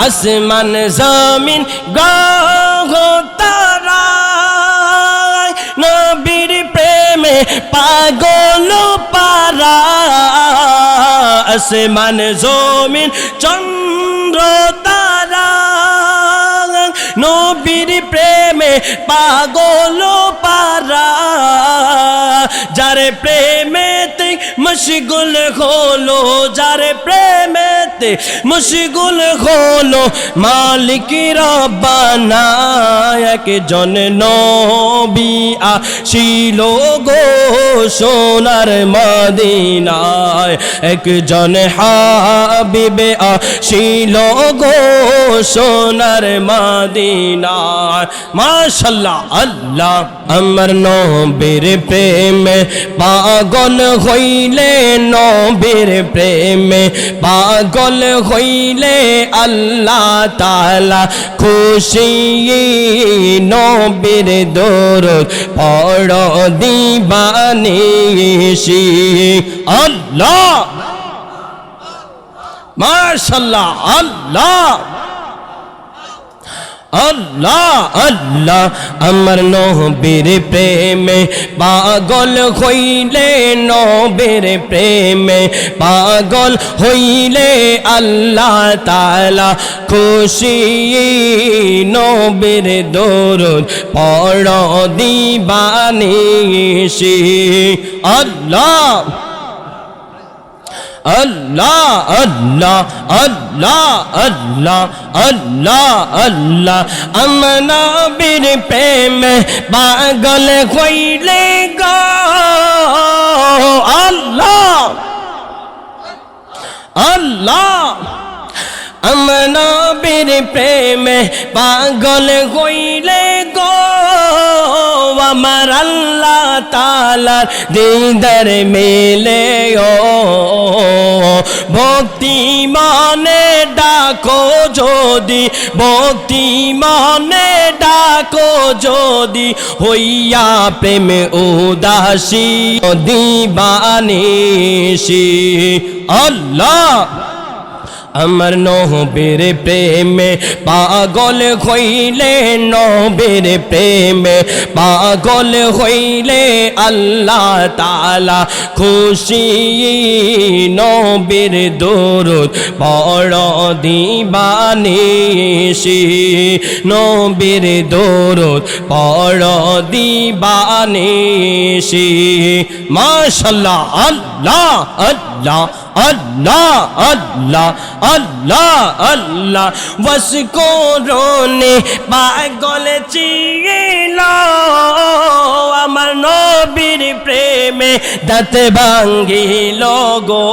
আসমান জমিন গ্রহ তারা নবীর প্রেমে পাগল পারা আসমান জমিন চন্দ্র তারা নবীর প্রেমে পাগল পারা যারে প্রেমেতে মশগুল হলো, যারে প্রেমেতে মশগুল হলো মালিক রব্বানা এক জন নবী আসিল গো সোনার মদিনায়। একজন হাবিবে আসিল গো সোনার মদিনায়। মাশাল্লাহ আল্লাহ আমার নবীর প্রেমে পাগল হইলে নবীর প্রেমে পাগল হইলে আল্লাহ তালা খুশি নবীর দোর পড় দিবানিসি আল্লাহ! মাশাল্লাহ আল্লাহ! আল্লাহ আল্লাহ, আমার নবীর প্রেমে পাগল হইলে নবীর প্রেমে পাগল হইলে আল্লাহ তালা খুশি নবীর দরুদ পড় দিবানিসি আল্লাহ! আল্লাহ আল্লাহ আল্লাহ আল্লাহ আল্লাহ আল্লাহ। আমনাবির প্রেম পাগল হইলে গো, আল্লাহ আল্লাহ। আমনাবির প্রেমে পাগল হইলে গো, আমার আল্লাহ। তালার দিদার মেলে, ও ভক্তি মনে ডাকো যদি, ভক্তি মনে ডাকো যদি, হইয়া প্রেম উদাসী দিবানিসি আল্লাহ! আমার নহবের প্রেমে পাগল হইলে নবের প্রেমে পাগল হইলে আল্লাহ তালা খুশি নবের দরুদ পড় দিবানিসি নবের দরুদ পড় দিবানিসি মাশাল্লাহ, আল্লাহ আল্লাহ। আল্লাহ আল্লাহ আল্লাহ আল্লাহ। বস করোনে পাগল চিল আমার নবীর প্রেমে দাঁত ভাঙ্গিল গো।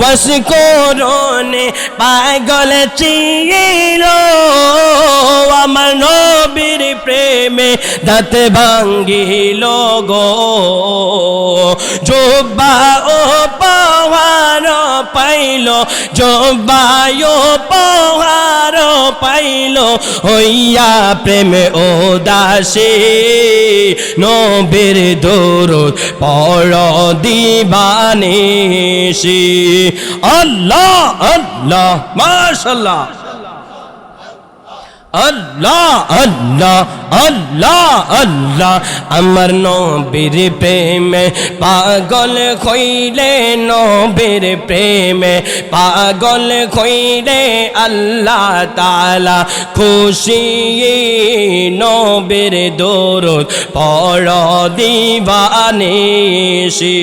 বস করোনে পাগল চিল আমার নবীর প্রেমে দাঁত ভাঙ্গিল গো। জোবা ও পাহাড় পাইল, জবায় পোহার পাইল, হইয়া প্রেম ও দাসে নবীর দরুদ দিবানে সে আল্লাহ আল্লাহ, মাশাল্লাহ। আল্লাহ আল্লাহ আল্লাহ আল্লাহ। আমার নবীর প্রেমে পাগল হইলে নবীর প্রেমে পাগল হইলে আল্লাহ তালা খুশি নবীর দরুদ পড় দিবানিসি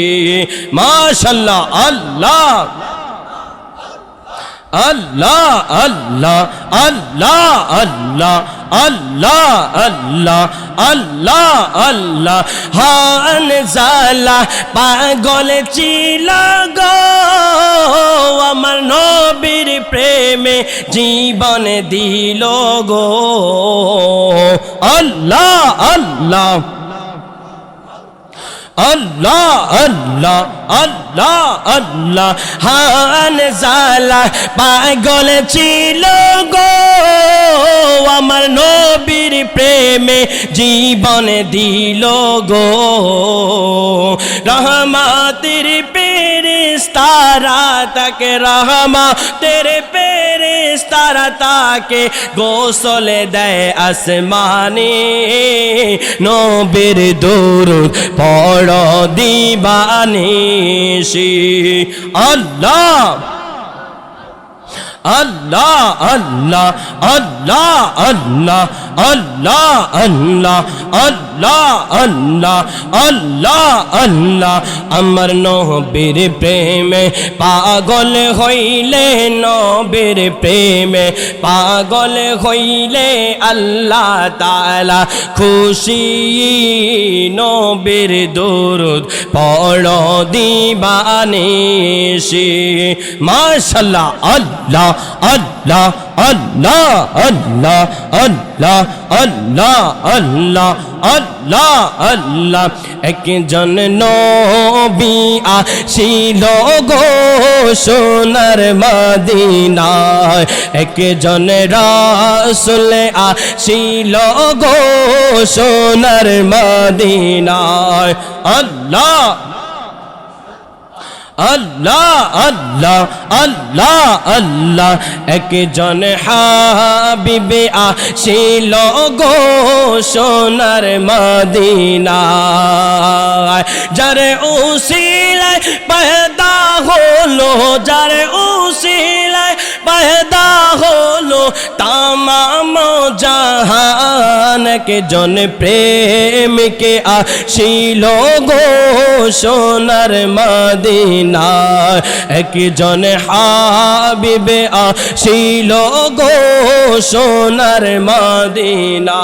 মাশাল্লাহ আল্লাহ। আল্লাহ আল্লাহ আল্লাহ আল্লাহ আল্লাহ আল্লাহ আল্লাহ আল্লাহ। হান জালা পাগল ছিল গো, আমার নবীর প্রেমে জীবন দিল গো। আল্লাহ আল্লাহ। আল্লাহ আল্লাহ আল্লাহ আল্লাহ। হান জালা পাগল ছিল গো। আমার নবীর প্রেমে জীবন দিল গো। রহমাতির পেরে তারা তাকে রহমা তেরে পেরে তারা তাকে গোসলে দেয় আসমানে। নবীর দরুদ পড় দিবানিশি আল্লাহ আল্লাহ আল্লাহ আল্লাহ আল্লাহ। আল্লাহ আল্লাহ আল্লাহ আল্লাহ আল্লাহ আল্লাহ। আমার নবীর প্রেমে পাগল হইলে নবীর প্রেমে পাগল হইলে আল্লাহ তাআলা খুশি নবীর দরুদ পড় দিবানিশি। মাশাল্লাহ আল্লাহ আল্লাহ আল্লাহ আল্লাহ আল্লাহ আল্লাহ আল্লাহ আল্লাহ আল্লাহ। একজন নবী আসিল গো সোনার মদিনায়। একজন রাসুল আসিল গো সোনার মদিনায়। আল্লাহ আল্লাহ আল্লাহ আল্লাহ আল্লাহ। একজন হাবিবে আসিল গো সোনার মদিনা যার উসিলায় পয়দা হলো, যার উসিলায় পয়দা হলো জাহান কে জন প্রেমকে আসিল গো সোনার মদিনা একজন হাবিবে আসিল গো সোনার মদিনা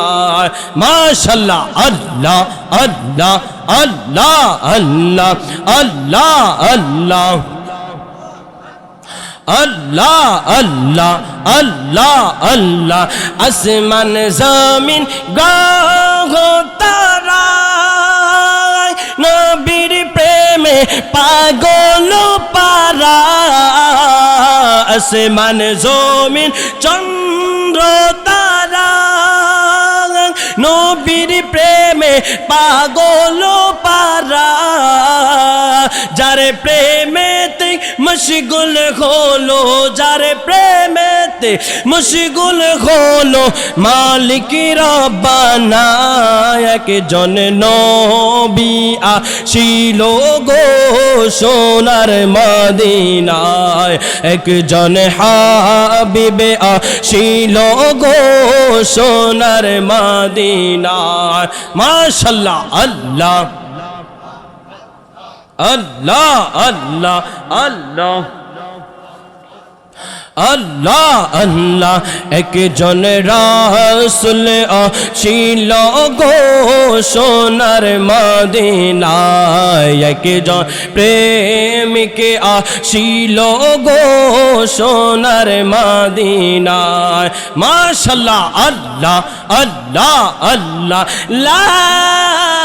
মাশাল্লাহ আল্লাহ আল্লাহ আল্লাহ আল্লাহ আল্লাহ আল্লাহ আল্লাহ আল্লাহ আল্লাহ আল্লাহ। আসমান, জমিন, গ্রহ তারা নবীর প্রেমে পাগল পারা। আসমান, জমিন, চন্দ্র তারা নবীর প্রেমে পাগল পারা। যারে প্রেমেতে মশগুল হলো, যারে প্রেমেতে মশগুল হলো, মালিক রব্বানা একজন নবী আসিল গো সোনার মদিনায়। একজন হাবিবে আসিল গো সোনার মদিনায়। মাশাল্লাহ, আল্লাহ। আল্লাহ আল্লাহ আল্লাহ। আল্লাহ আল্লাহ। একজন রাসুল ছিল গো সোনার মদিনায়। একজন প্রেমিকে আসিল গো সোনার মদিনায়। মাশাল্লাহ আল্লাহ আল্লাহ আল্লাহ। লা